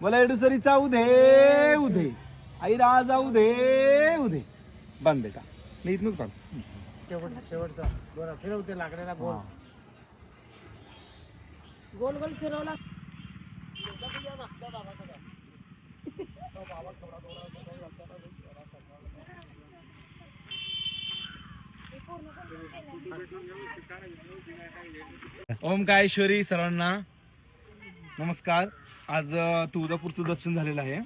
बोला एडुसरीचा उधे उधे आई राजा उधे उधे बांध बेटा. मी इथनच बांध. शेवट शेवटचा. बरं फिरवते लाकडाला गोल. गोल गोल फिरवला. ओम सर्वांना. नमस्कार. आज तुळजापूरचं दर्शन झालेलं आहे.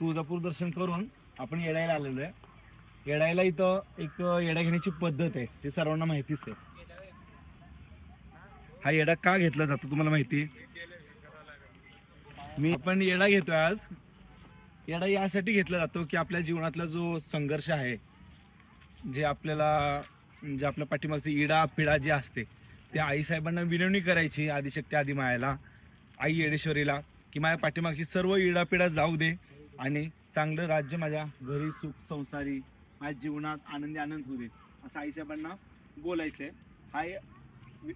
तुळजापूर दर्शन करून आपण येडायला आलेलो आहे. येडायला इथं एक येडा घेण्याची पद्धत आहे. ते सर्वांना माहितीच आहे. हा येडा का घेतला जातो तुम्हाला माहिती? मी आपण येडा घेतोय आज. येडा यासाठी घेतला जातो की आपल्या जीवनातला जो संघर्ष आहे जे आपल्याला म्हणजे आपल्या पाठीमागची इडा पिडा जी असते त्या आईसाहेबांना विनवणी करायची आदिशक्ती आदी मायाला आई येडेश्वरीला की माझ्या पाठीमागची सर्व इडापिडा जाऊ दे आणि चांगलं राज्य माझ्या घरी सुख संसारी माझ्या जीवनात आनंदी आनंद होऊ दे. असं आईसाहेबांना बोलायचं आहे हा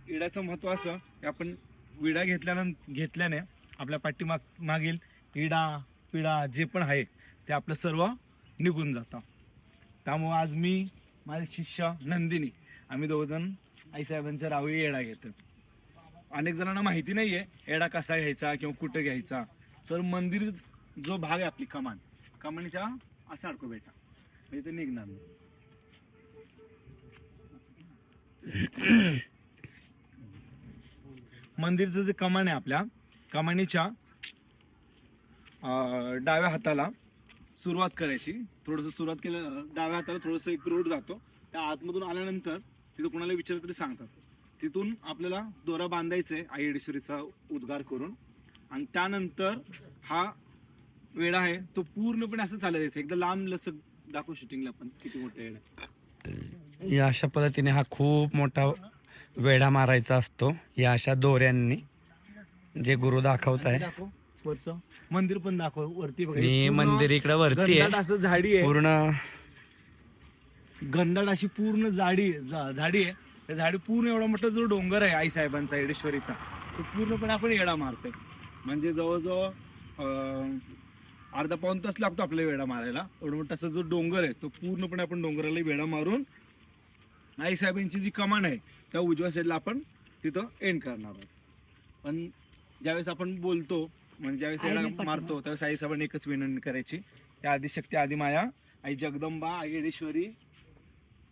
इडाचं महत्त्व असं की आपण विडा घेतल्यानंतर घेतल्याने आपल्या पाठीमाग मागील इडा पिडा जे पण आहे ते आपलं सर्व निघून जातं. त्यामुळं आज मी माझे शिष्य नंदिनी आम्ही दोघजण आईसाहेबांच्या रावळी येडा घेतो अनेक जणांना माहिती नाही आहे एडा कसा घ्यायचा किंवा कुठं घ्यायचा. तर मंदिर जो भाग आहे आपली कमान. कमानीच्या असा अडको बेटा. म्हणजे ते निघणार नाही. मंदिरचं जे कमान आहे आपल्या कमानीच्या डाव्या हाताला सुरुवात करायची. थोडंसं सुरुवात केलं डाव्या हाताला थोडंसं एक रोड जातो. त्या आतमधून आल्यानंतर तिथं कोणाला विचारलं तरी सांगतात. तिथून आपल्याला दोरा बांधायचा आहे आई येडेश्वरीचा उद्गार करून. आणि त्यानंतर हा वेळा आहे तो पूर्णपणे असं चालायचं एकदा लांब लचक दाखव शूटिंगला पण किती मोठा वेळा आहे. या अशा पद्धतीने हा खूप मोठा वेढा मारायचा असतो या अशा दोऱ्यांनी. जे गुरु दाखवत आहे. दाखव वरचं. मंदिर पण दाखव वरती बघा. आणि पूर्ण मंदिर इकडे वरती घनदाट आहे असं झाडी आहे. पूर्ण घनदाट अशी पूर्ण झाडी झा- झाडी आहे. त्या झाडी पूर्ण एवढा मोठा जो डोंगर आहे आई साहेबांचा येडेश्वरीचा तो पूर्णपणे आपण येडा मारतोय. म्हणजे जवळजवळ अर्धा पाऊन तास लागतो आपल्याला वेडा मारायला. एवढा मोठा असा जो डोंगर आहे तो पूर्णपणे आपण डोंगराला वेडा मारून आई साहेबांची जी कमान आहे त्या उजव्या साईडला आपण तिथं एंड करणार आहोत. पण ज्यावेळेस आपण बोलतो म्हणजे ज्यावेळेस येडा मारतो त्यावेळेस आई साहेबांनी एकच विनंती करायची त्या आदिशक्ती आदी माया आई जगदंबा आई येडेश्वरी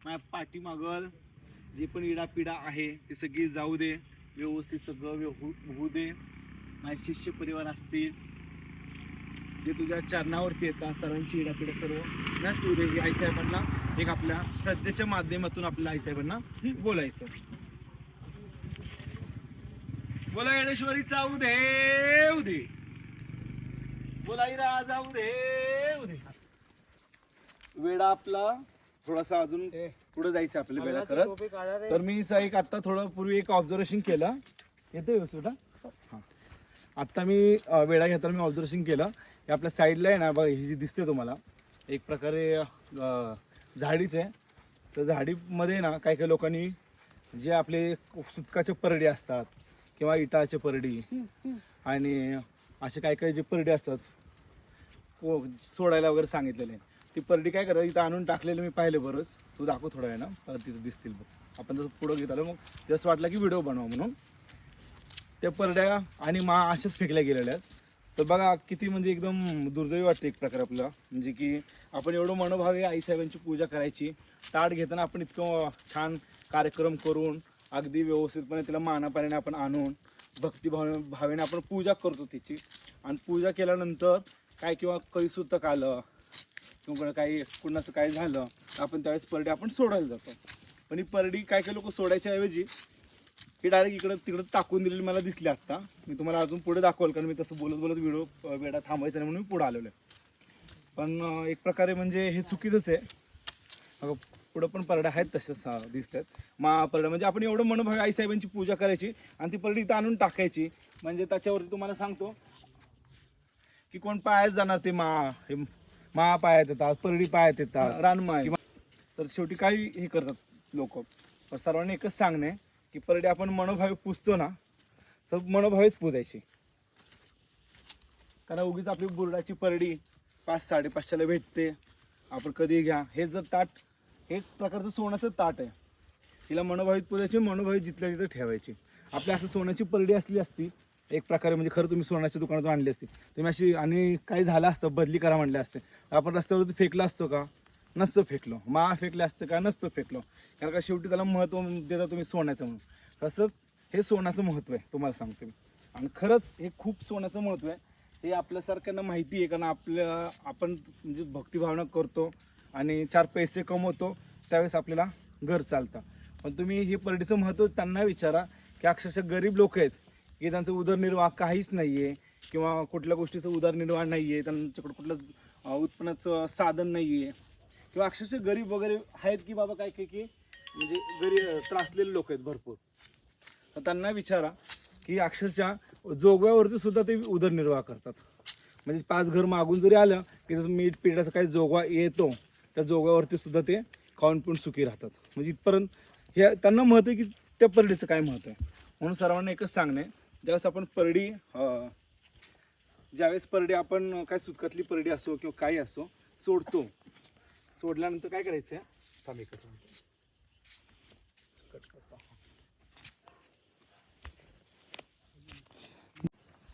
माझ्या पाठीमागल जे पण इडापिडा आहे ते सगळी जाऊ दे व्यवस्थित सगळं होऊ दे. माझे शिष्य परिवार असतील जे तुझ्या चरणावरती येतात सर्वांची इडापिडा सर्व नष्ट होऊ दे आई आईसाहेबांना एक आपल्या श्रद्धेच्या माध्यमातून आपल्या आईसाहेबांना बोलायचं. बोला येडेश्वरी जाऊ दे उदे बोला इरा जाऊ दे उदे वेडा आपला थोडासा अजून पुढे जायचं आपल्याला वेळा करत तर मी सा- एक आता थोडं पूर्वी एक ऑब्झर्वेशन केलं. येतं व्यवस्थित हा? हा. आत्ता मी वेळा घेताना मी ऑब्झर्वेशन केलं. हे आपल्या साईडला आहे ना बघा ही जी दिसते तुम्हाला एक प्रकारे झाडीच आहे. तर झाडीमध्ये ना काही काही लोकांनी जे आपले सुतकाचे परडी असतात किंवा इटाचे परडी आणि असे काही काही जे परडी असतात सोडायला वगैरे सांगितलेले. ती परडी काय करतात? इथं आणून टाकलेलं मी पाहिलं बरंच. तू दाखव थोडा आहे ना तिथं दिसतील बघ. आपण जसं पुढं घेत आलो. मग जस्ट वाटलं की व्हिडिओ बनवा म्हणून. त्या परड्या आणि मा अशाच फेकल्या गेलेल्या आहेत. तर बघा किती म्हणजे एकदम दुर्दैवी वाटते एक प्रकार आपलं. म्हणजे की आपण एवढं मनोभावे आईसाहेबांची पूजा करायची. ताट घेताना आपण इतकं छान कार्यक्रम करून अगदी व्यवस्थितपणे तिला मानापाण्याने आपण आणून भक्तिभाव भावेने आपण पूजा करतो तिची आणि पूजा केल्यानंतर काय किंवा कैसुतक आलं किंवा कोणा काही कुणाचं काय झालं आपण त्यावेळेस परडी आपण सोडायला जातो. पण ही परडी काय काय लोक सोडायच्या ऐवजी ही डायरेक्ट इकडं तिकडं टाकून दिलेली मला दिसली आत्ता. मी तुम्हाला अजून पुढे दाखवाल कारण मी तसं बोलत बोलत व्हिडिओ वेळा थांबायचा नाही म्हणून मी पुढे आलेलो आहे. पण एक प्रकारे म्हणजे हे चुकीचंच आहे. अगं पुढं पण परड्या आहेत तसेच दिसत आहेत मा परड्या म्हणजे आपण एवढं मनोभावे आईसाहेबांची पूजा करायची आणि ती परडी इथं आणून टाकायची. म्हणजे त्याच्यावरती तुम्हाला सांगतो की कोण पायाच जाणार ते मा हे मा पायात येतात परडी पायात येतात. रानमाय तर शेवटी काय हे करतात लोक. पण सर्वांनी एकच सांगणे की परडी आपण मनोभावे पुजतो ना तर मनोभावेच पुजायची कारण उगीच आपली बुरडाची परडी पाच साडेपाचशेला भेटते. आपण कधी घ्या. हे जर ताट हे एक प्रकारचं सोन्याचं ताट आहे. तिला मनोभावित पूजाची मनोभावित जिथल्या तिथं ठेवायची. आपल्या असं सोन्याची परडी असली असती एक प्रकारे म्हणजे खरं तुम्ही सोन्याच्या दुकानातून आणली असते तुम्ही अशी आणि काही झालं असतं बदली करा म्हणले असते. आपण रस्त्यावरती फेकलं असतो का? नसतं फेकलो. मा फेकले असतं का? नसतं फेकलो. कारण का शेवटी त्याला महत्त्व देता तुम्ही सोन्याचं म्हणून. तसंच हे सोन्याचं महत्त्व आहे तुम्हाला सांगतो मी. आणि खरंच हे खूप सोन्याचं महत्त्व आहे. हे आपल्यासारख्यांना माहिती आहे कारण आपल्या आपण म्हणजे भक्तिभावना करतो आणि चार पैसे कमवतो त्यावेळेस आपल्याला घर चालतं. पण तुम्ही हे परडीचं महत्त्व त्यांना विचारा की अक्षरशः गरीब लोक आहेत. की त्यांचं उदरनिर्वाह काहीच नाही आहे किंवा कुठल्या गोष्टीचं उदरनिर्वाह नाही आहे त्यांच्याकडे कुठलं उत्पन्नाचं साधन नाही आहे किंवा अक्षरशः गरीब वगैरे आहेत की बाबा काय काय की म्हणजे गरीब त्रासलेले लोक आहेत भरपूर. तर त्यांना विचारा की अक्षरशः जोगव्यावरती सुद्धा ते उदरनिर्वाह करतात. म्हणजे पाच घर मागून जरी आलं की त्याचं मीठ पिठाचा काही जोगवा येतो त्या जोगव्यावरती सुद्धा ते खाऊन पिऊन सुखी राहतात. म्हणजे इथपर्यंत हे त्यांना महत्त्व आहे की त्या परडीचं काय महत्त्व आहे? म्हणून सर्वांना एकच सांगणे ज्यावेळेस आपण परडी ज्यावेळेस परडी आपण काय सुतकातली परडी असो किंवा काही असो सोडतो. सोडल्यानंतर काय करायचं आहे थांब एकच कट करतो.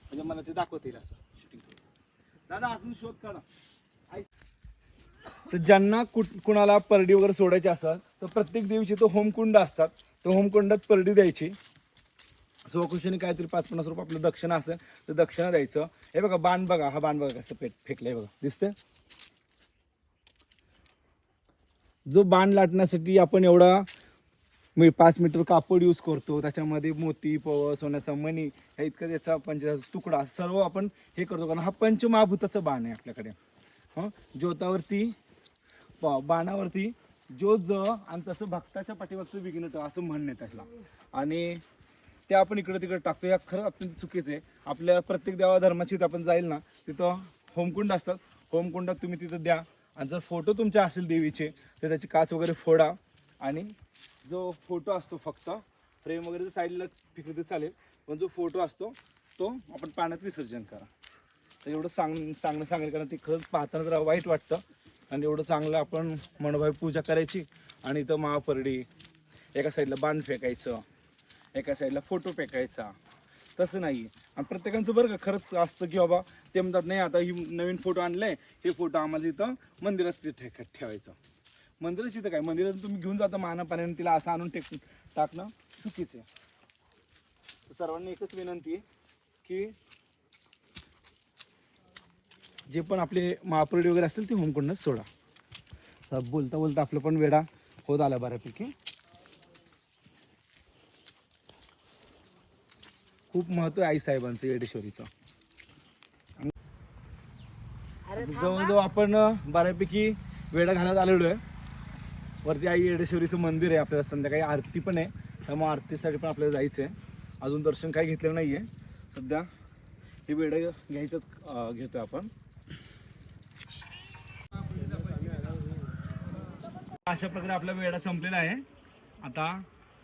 म्हणजे मला ते दाखवता येईल असं. शूटिंग दादा अजून शोध काढा. तर ज्यांना कुठ- कुणाला परडी वगैरे सोडायची असतात तर प्रत्येक देवीचे तो होमकुंड असतात. तर होमकुंडात परडी द्यायची. स्वखुशीने काहीतरी पाच पन्नास रुपये आपलं दक्षिणा असेल तर दक्षिणा द्यायचं. हे बघा बाण बघा हा बाण बघा कसं पेट फेकलंय बघा. दिसतंय? जो बाण लाटण्यासाठी आपण एवढा मी पाच मीटर कापड यूज करतो त्याच्यामध्ये मोती पव सोन्याचा मणी हे इतकं त्याचा पंचाचा तुकडा सर्व आपण हे करतो. कारण हा पंचमहाभूताचा बाण आहे आपल्याकडे. हं? ज्योतावरती बाणावरती ज्योत ज आणि तसं भक्ताच्या पाठीमागचं विघ्न असं म्हणणं आहे त्याला. आणि ते आपण इकडे तिकडे टाकतो. या खरं अत्यंत चुकीचं आहे. आपल्या प्रत्येक देवा धर्माची आपण जाईल ना तिथं होमकुंड असतात. होमकुंडात तुम्ही तिथं द्या. आणि जर फोटो तुमचे असेल देवीचे तर त्याची काच वगैरे फोडा. आणि जो फोटो असतो फक्त फ्रेम वगैरे जर साईडला फिकलं तर चालेल पण जो फोटो असतो तो आपण पाण्यात विसर्जन करा. तर एवढं सांग सांगणं सांगेल कारण ते खरंच पाहताना जरा वाईट वाटतं. आणि एवढं चांगलं आपण मनोभावी पूजा करायची. आणि इथं महापर्डी एका साईडला बांध फेकायचं. एका साईडला फोटो फेकायचा. तसं नाही आणि प्रत्येकाचं बरं का खरंच असतं की बाबा ते म्हणतात नाही आता ही नवीन फोटो आणलाय. हे फोटो आम्हाला इथं मंदिरात ठेक ठे ठेवायचं. मंदिरात इथं काय? मंदिरात तुम्ही घेऊन जाता मानापाण्याने तिला असं आणून टेक टाकणं चुकीचं आहे. सर्वांनी एकच विनंती आहे की जे पण आपले महाप्रडी वगैरे असतील ते होमकुंडच सोडा. बोलता बोलता आपलं पण वेडा होत आला बऱ्यापैकी. खूप महत्त्व आहे आई साहेबांचं येडेश्वरीचं. जवळजवळ आपण बऱ्यापैकी वेळा घालत आलेलो आहे वरती आई येडेश्वरीचं मंदिर आहे आपल्याला संध्याकाळी आरती पण आहे. त्यामुळे आरतीसाठी पण आपल्याला जायचं आहे अजून दर्शन काही घेतलेलं नाही आहे सध्या हे वेळं घ्यायचंच अं, घेतोय आपण. अशा प्रकारे आपला वेळा संपलेला आहे. आता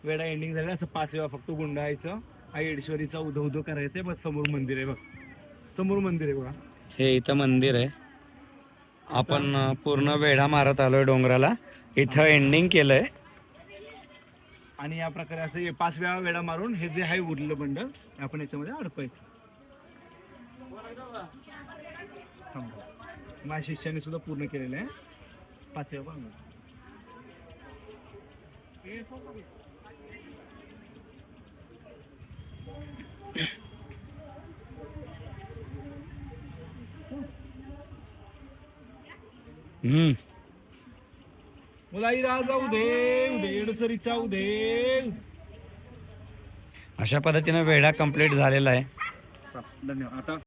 वेळा एंडिंग झालेला असं पाच वेळा फक्त गुंडाळायचं. आई येडेश्वरीचा उधो उधो करायचं आहे बघ समोर मंदिर आहे बघ. समोर मंदिर आहे बघा. हे इथं मंदिर आहे. आपण पूर्ण वेढा मारत आलोय डोंगराला. इथं एंडिंग केलंय. आणि या प्रकारे असं हे पाच वेळा वेळा मारून हे जे आहे उरलेलं बंडल आपण याच्यामध्ये अडकवायचं. माझ्या शिष्याने सुद्धा पूर्ण केलेलं आहे. पाच वेळा मुलाई उदे उदे येडसरीचा उदे अशा पद्धतीनं वेढा कंप्लीट झालेला आहे. धन्यवाद. आता